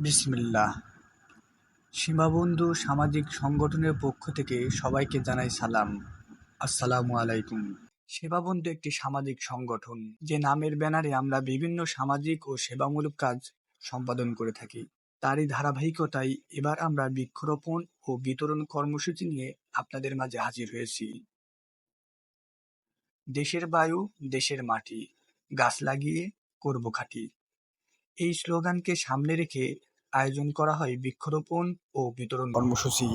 বিসমিল্লাহ। সীমাবন্ধু সামাজিক সংগঠনের পক্ষ থেকে সবাইকে জানাই সালাম। আসসালামু আলাইকুম। সেবাবন্ধু একটি সামাজিক সংগঠন, যে নামের ব্যানারে আমরা বিভিন্ন সামাজিক ও সেবামূলক কাজ সম্পাদন করে থাকি। তারই ধারাবাহিকতায় এবার আমরা বৃক্ষরোপণ ও বিতরণ কর্মসূচি নিয়ে আপনাদের মাঝে হাজির হয়েছি। দেশের বায়ু, দেশের মাটি, গাছ লাগিয়ে করব খাঁটি। এই স্লোগানকে সামনে রেখে আয়োজন করা হয় বৃক্ষরোপণ ও বিতরণ কর্মসূচি।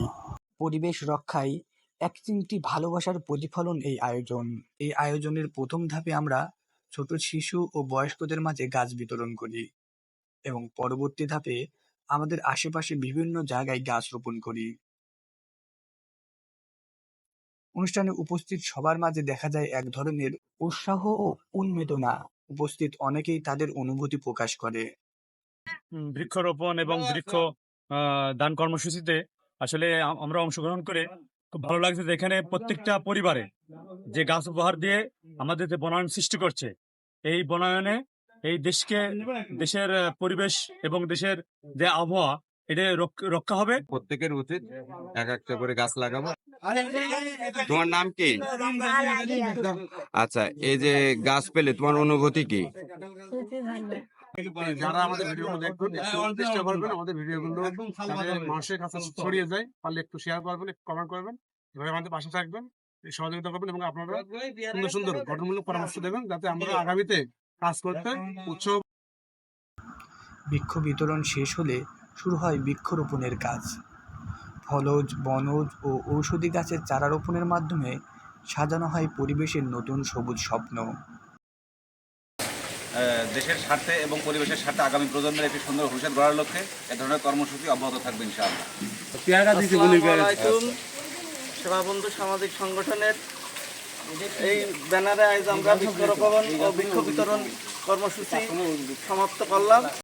পরিবেশ রক্ষায় এক চিমটি ভালোবাসার প্রতিফলন এই আয়োজন। এই আয়োজনের প্রথম ধাপে আমরা ছোট শিশু ও বয়স্কদের মাঝে গাছ বিতরণ করি এবং পরবর্তী ধাপে আমাদের আশেপাশে বিভিন্ন জায়গায় গাছ রোপণ করি। অনুষ্ঠানে উপস্থিত সবার মাঝে দেখা যায় এক ধরনের উৎসাহ ও উন্মেদনা। উপস্থিত অনেকেই তাদের অনুভূতি প্রকাশ করে। বৃক্ষরোপণ এবং বৃক্ষ আহ, দান কর্মসূচিতে আসলে আমরা অংশগ্রহণ করে খুব ভালো লাগছে যে এখানে প্রত্যেকটা পরিবারে যে গাছ উপহার দিয়ে আমাদের যে বনায়ন সৃষ্টি করছে এই বনায়নে এই দেশকে দেশের আহ, পরিবেশ এবং দেশের যে আবহাওয়া এটা রক্ষা হবে। প্রত্যেকের উচিত এক একটা করে গাছ লাগাবো। তোমার নাম কি? আচ্ছা এই যে গাছ পেলে তোমার অনুভূতি কি? যারা আমাদের ভিডিওগুলো দেখবেন চেষ্টা করবেন আমাদের ভিডিওগুলো মানুষের কাছে ছড়িয়ে যায় পারলে একটু শেয়ার করবেন একটু কমেন্ট করবেন। এভাবে আমাদের পাশে থাকবেন সহযোগিতা করবেন এবং আপনারা সুন্দর সুন্দর গঠনমূলক পরামর্শ দেবেন যাতে আমরা আগামীতে কাজ করতে উৎসাহ বৃক্ষ বিতরণ শেষ হলে শুরু হয় বৃক্ষরোপণের কাজ। ফলজ বনজ ও ঔষধি গাছের চারা রোপণের মাধ্যমে সাজানো হয় পরিবেশের নতুন সবুজ স্বপ্ন। দেশের স্বার্থে এবং পরিবেশের স্বার্থে আগামী প্রজন্মের একটি সুন্দর ভবিষ্যৎ গড়ার লক্ষ্যে এ ধরনের কর্মসূচি অব্যাহত থাকবে ইনশাআল্লাহ। সেবাবন্ধু সামাজিক সংগঠনের এই ব্যানারে আজ আমরা বৃক্ষরোপণ ও বৃক্ষ বিতরণ কর্মসূচি সমাপ্ত করলাম।